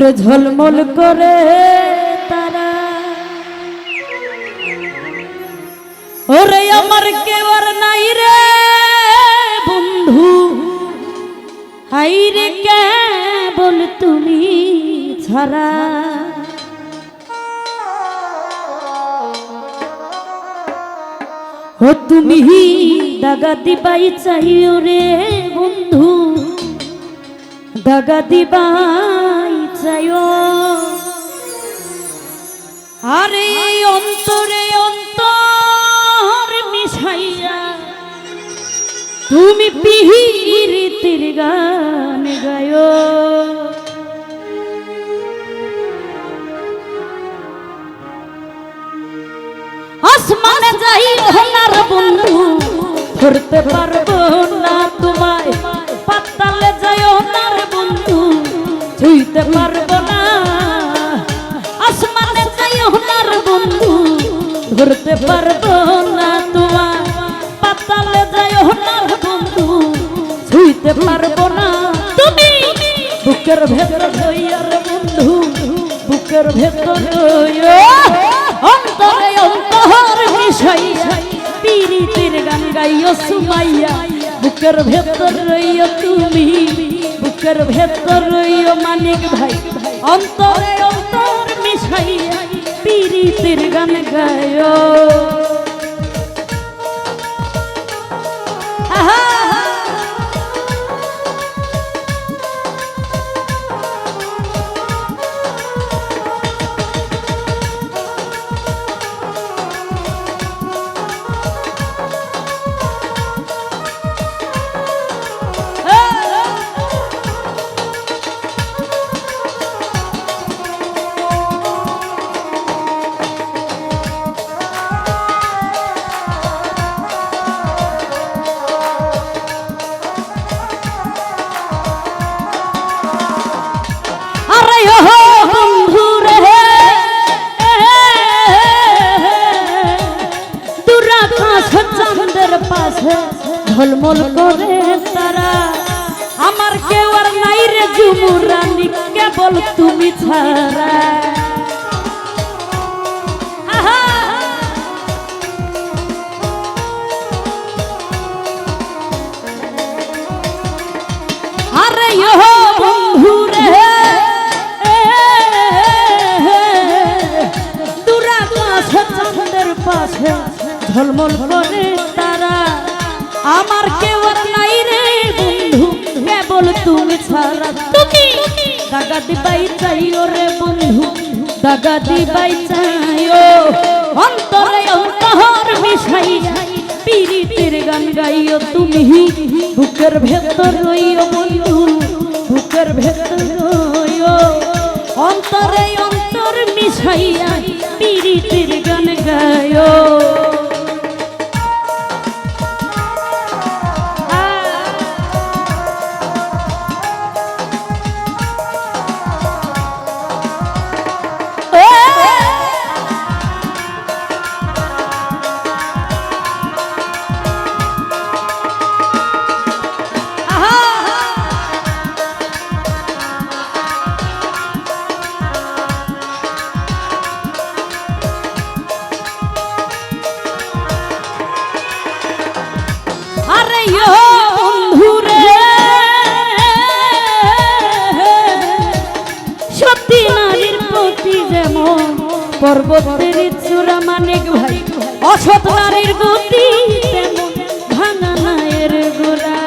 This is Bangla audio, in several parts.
ওরে ঝলমল করে তারা। ওরে আমার কেউ আর নাই রে বন্ধু। হাই রে কেবল তুমি ছাড়া। ও তুমি দাগা দিবাই চাইও রে বন্ধু। দাগা দিবাই চাইও আরে অন্তরে অন্তর মিশাইয়া তুমি পিহিরিতির গান গায় আসমানে যাই ওনার বন্ধু, ধরতে পারব না তোমায়। পাতালে যাই ওনার বন্ধু ছুঁইতে পারব না। আসমানে যাই ওনার বন্ধু, ধরতে পারব না তোমায়। পাতালে যাই ওনার বন্ধু, ছুঁইতে পারব না। তুমি বুকের ভেতর লইয়ার বন্ধু, বুকের ভেতর লইয়া অন্তরে অন্তর মিশাইয়া পীড়িতের গান গাইও সুমাইয়া বুকের ভেতর রইও তুমি বুকের ভেতর রইও মানিক ভাই। অন্তরে অন্তর মিশাইয়া পিরিতির গান গাইও ঝলমল করে তারা আমার কেউ আর নাই রে জুমুরানি কেবল তুমি ছাড়া ঝলমল করে তারা আমার কেউ নাই রে বন্ধু, কেবল তুমি ছাড়া। তুমি দাগা দিবাই চাইও রে বন্ধু, দাগা দিবাই চাইও। অন্তরে অন্তর মিশাইয়া পীড়িতের গান গাইও তুমি। বুকের ভেতর রইও বন্ধু, বুকের ভেতর রইও। অন্তরে অন্তর মিশাইয়া পীড়িতের গান গাইও। পর্বতের চূড়া মানিক ভাই অসৎ নারীর গতি ভাঙা গোড়া।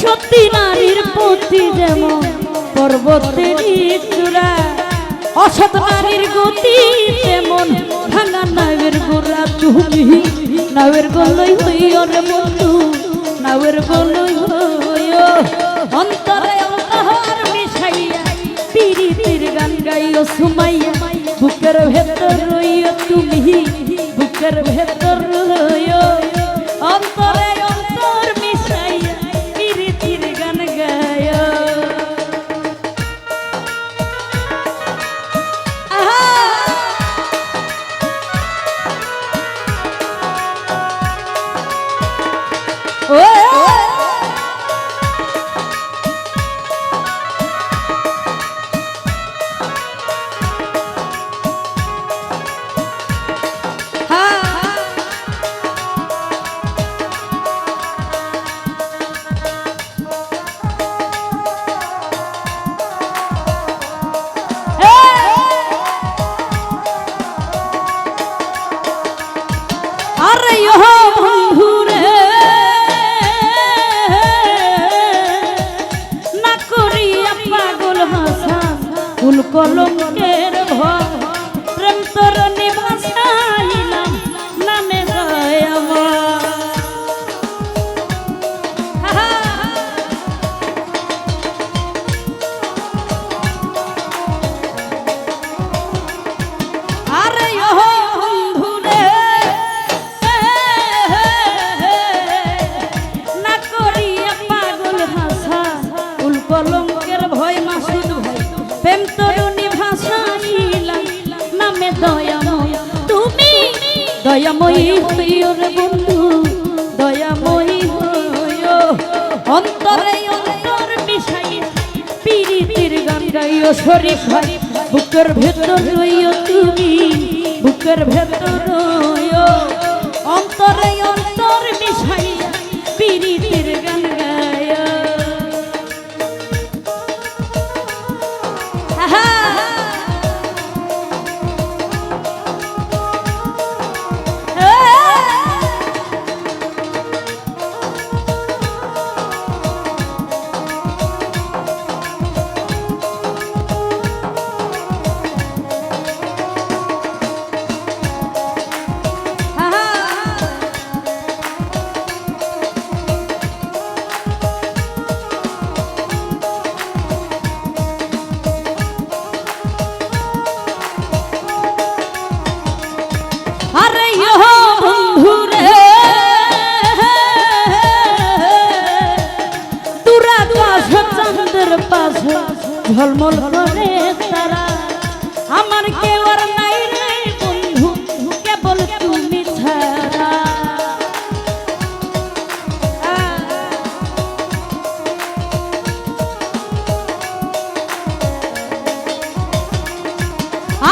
সত্যি নারীর প্রতি যেমন পর্বতের চূড়া অসৎ নারীর গতি তেমন, ভাঙা নাবের গোড়া তুমি নাবের গলই হইও রে বন্ধু নাবের গলই হইও। অন্তরে অন্তর মিশাইয়া পীড়িতির গান গাইও সুমাইয়া, বুকের ভেতর রইও তুমি, বুকের ভেতর কলমকে দয়াময়ী হইও রে বন্ধু, দয়াময়ী হইও। অন্তরে অন্তর মিশাই পীড়িতির গান গাইও শরীফ ভাই বুকের ভেতর রইও তুমি, বুকের ভেতর রইও। অন্তরে অন্তর মিশাই পীড়িতির গান গাইও পাশ ঝলমল করে তারা। আমার কেউ আর নাই রে বন্ধু, কেবল তুমি ছাড়া।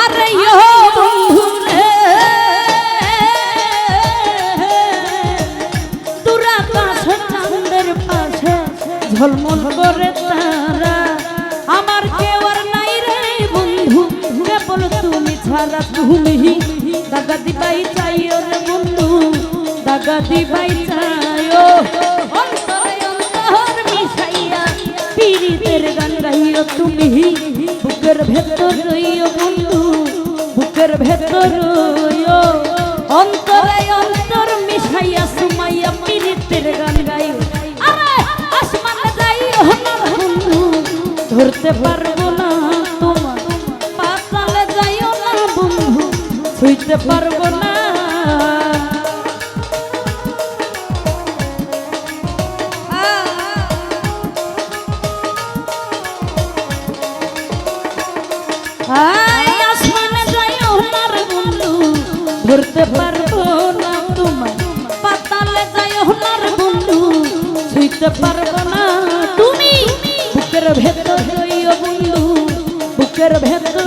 আরে ইহো তুমি দাগা দিবাই চাইও রে বন্ধু দাগা দিবাই চাইও। পীড়িতের গান গাইও তুমি, বুকের ভেতর রইও বন্ধু, বুকের ভেতর রইও। অন্তরে অন্তর মিশাইয়া সুমাইয়া পীড়িতের গান গাইও। আসমানে যাইও না বন্ধু, ধরতে পারব পারব না। ধরতে পারব না তোমার পাতালে যাইও না রে বন্ধু, ছুঁইতে পারব না। তুমি বুকের ভেতর বন্ধু, বুকের ভেতর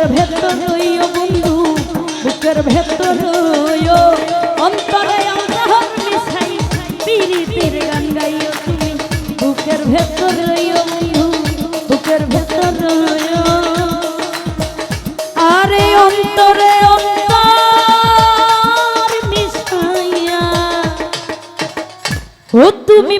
বুকের ভেতর রইও বন্ধু, বুকের ভেতর রইও। অন্তরে অন্তর মিশাই পিরিতির গান গাইও তুমি। বুকের ভেতর রইও বন্ধু, বুকের ভেতর রইও। আরে অন্তরে অন্তর মিশাইয়া। ও তুমি